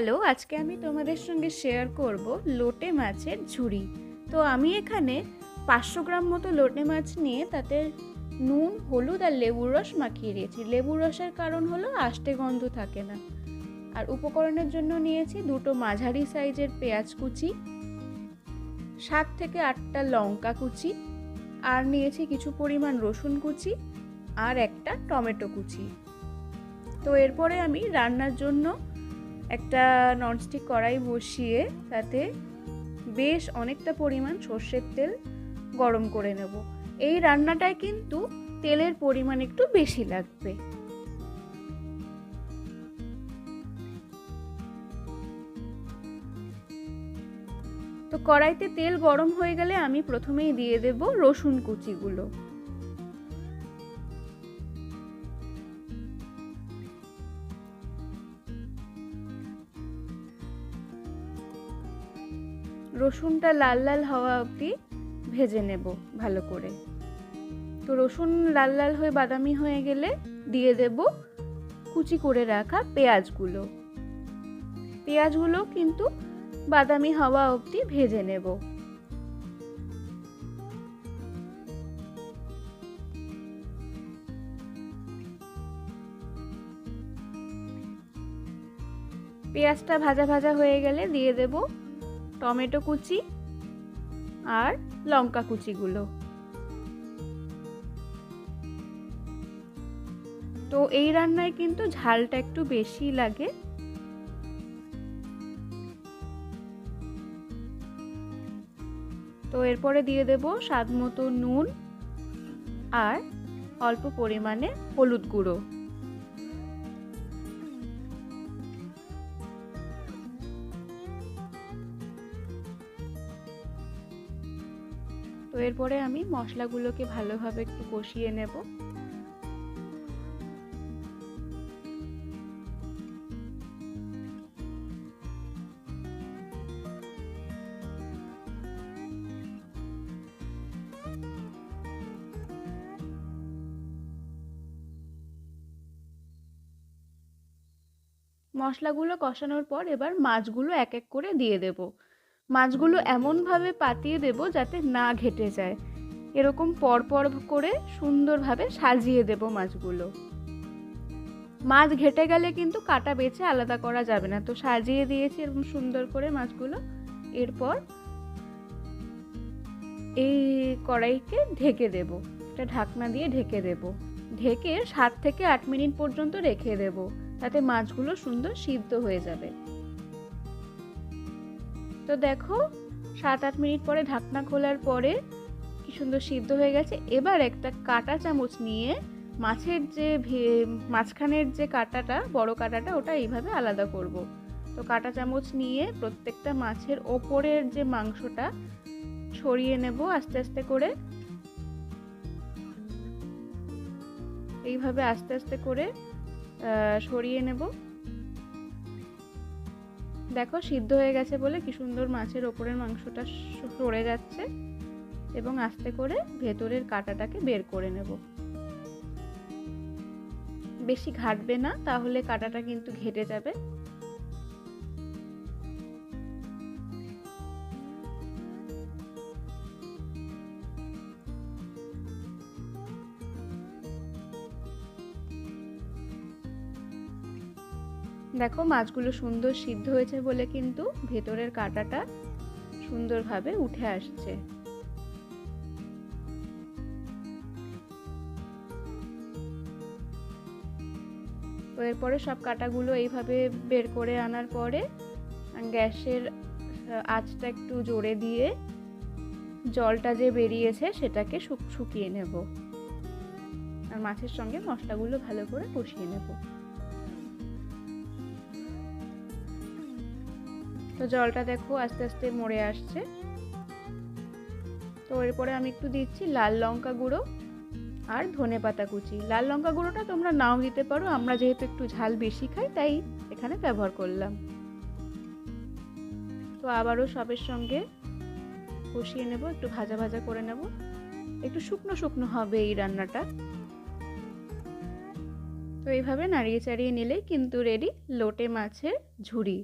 Hello, আজকে আমি তোমাদের সঙ্গে শেয়ার করব লোটে মাছের ঝুড়ি। তো আমি এখানে পাঁচশো গ্রাম মতো লোটে মাছ নিয়ে তাতে নুন, হলুদ আর লেবুর রস মাখিয়ে দিয়েছি। লেবুর রসের কারণ হলো আষ্টে গন্ধ থাকে না। আর উপকরণের জন্য নিয়েছি দুটো মাঝারি সাইজের পেঁয়াজ কুচি, সাত থেকে আটটা লঙ্কা কুচি, আর নিয়েছি কিছু পরিমাণ রসুন কুচি আর একটা টমেটো কুচি। তো এরপরে আমি রান্নার জন্য একটা ননস্টিক কড়াই বসিয়ে তাতে বেশ অনেকটা পরিমাণ সর্ষের তেল গরম করে নেব। এই রান্নাটায় কিন্তু তেলের পরিমাণ একটু বেশি লাগবে। তো কড়াইতে তেল গরম হয়ে গেলে আমি প্রথমেই দিয়ে দেব রসুন কুচিগুলো। রসুনটা লাল লাল হওয়া অবধি ভেজে নেব ভালো করে। তো রসুন লাল লাল হয়ে বাদামি হয়ে গেলে দিয়ে দেব কুচি করে রাখা পেঁয়াজগুলো। পেঁয়াজগুলো কিন্তু বাদামি হওয়া অবধি ভেজে নেব। পেঁয়াজটা ভাজা ভাজা হয়ে গেলে দিয়ে দেব টমেটো কুচি আর লঙ্কা কুচিগুলো। তো এই রান্নায় কিন্তু ঝালটা একটু বেশি লাগে। তো এরপরে দিয়ে দেব স্বাদ মতো নুন আর অল্প পরিমাণে হলুদ গুঁড়ো। এরপরে আমি মশলাগুলোকে ভালোভাবে একটু কষিয়ে নেব। মশলাগুলো কষানোর পর এবার মাছগুলো এক এক করে দিয়ে দেব। মাছগুলো এমনভাবে পাতিয়ে দেব যাতে না ঘেটে যায়। এরকম পরপর করে সুন্দরভাবে সাজিয়ে দেব মাছগুলো। মাছ ঘেটে গেলে কিন্তু কাটা বেছে আলাদা করা যাবে না। তো সাজিয়ে দিয়েছি এরকম সুন্দর করে মাছগুলো। এরপর এই কড়াইকে ঢেকে দেব। একটা ঢাকনা দিয়ে ঢেকে দেব। ঢেকে সাত থেকে আট মিনিট পর্যন্ত রেখে দেবো। তাতে মাছগুলো সুন্দর সিদ্ধ হয়ে যাবে। তো দেখো, সাত আট মিনিট পরে ঢাকনা খোলার পরে কি সুন্দর সিদ্ধ হয়ে গেছে। এবার একটা কাটা চামচ নিয়ে মাছের যে মাঝখানের যে কাটাটা, বড় কাটাটা, ওটা এইভাবে আলাদা করব। তো কাটা চামচ নিয়ে প্রত্যেকটা মাছের ওপরের যে মাংসটা ছড়িয়ে নেব আস্তে আস্তে করে। এইভাবে আস্তে আস্তে করে সরিয়ে নেব। দেখো, সিদ্ধ হয়ে গেছে বলে কি সুন্দর মাছের ওপরের মাংসটা সরে যাচ্ছে এবং আস্তে করে ভেতরের কাঁটাটাকে বের করে নেব। বেশি ঘাটবে না, তাহলে কাঁটাটা কিন্তু ঘেটে যাবে। দেখো মাছগুলো সুন্দর সিদ্ধ হয়েছে বলে কিন্তু ভেতরের কাঁটাটা সুন্দরভাবে উঠে আসছে। তো এরপরে সব কাঁটাগুলো এইভাবে বের করে আনার পরে গ্যাসের আঁচটা একটু জোরে দিয়ে জলটা যে বেরিয়েছে সেটাকে শুকিয়ে নেব। আর মাছের সঙ্গে মশলাগুলো ভালো করে কষিয়ে নেব। তো জলটা দেখো আস্তে আস্তে মরে আসছে। তো এরপরে আমি একটু দিচ্ছি লাল লঙ্কা গুঁড়ো আর ধনে পাতা কুচি। লাল লঙ্কা গুঁড়োটা তোমরা নাও দিতে পারো, আমরা যেহেতু একটু ঝাল বেশি খাই, তাই এখানে ব্যবহার করলাম। তো আবারও সবের সঙ্গে কষিয়ে নেব, একটু ভাজা ভাজা করে নেব। একটু শুকনো শুকনো হবে এই রান্নাটা। তো এইভাবে নাড়িয়ে চাড়িয়ে নিলেই কিন্তু রেডি লোটে মাছের ঝুড়ি।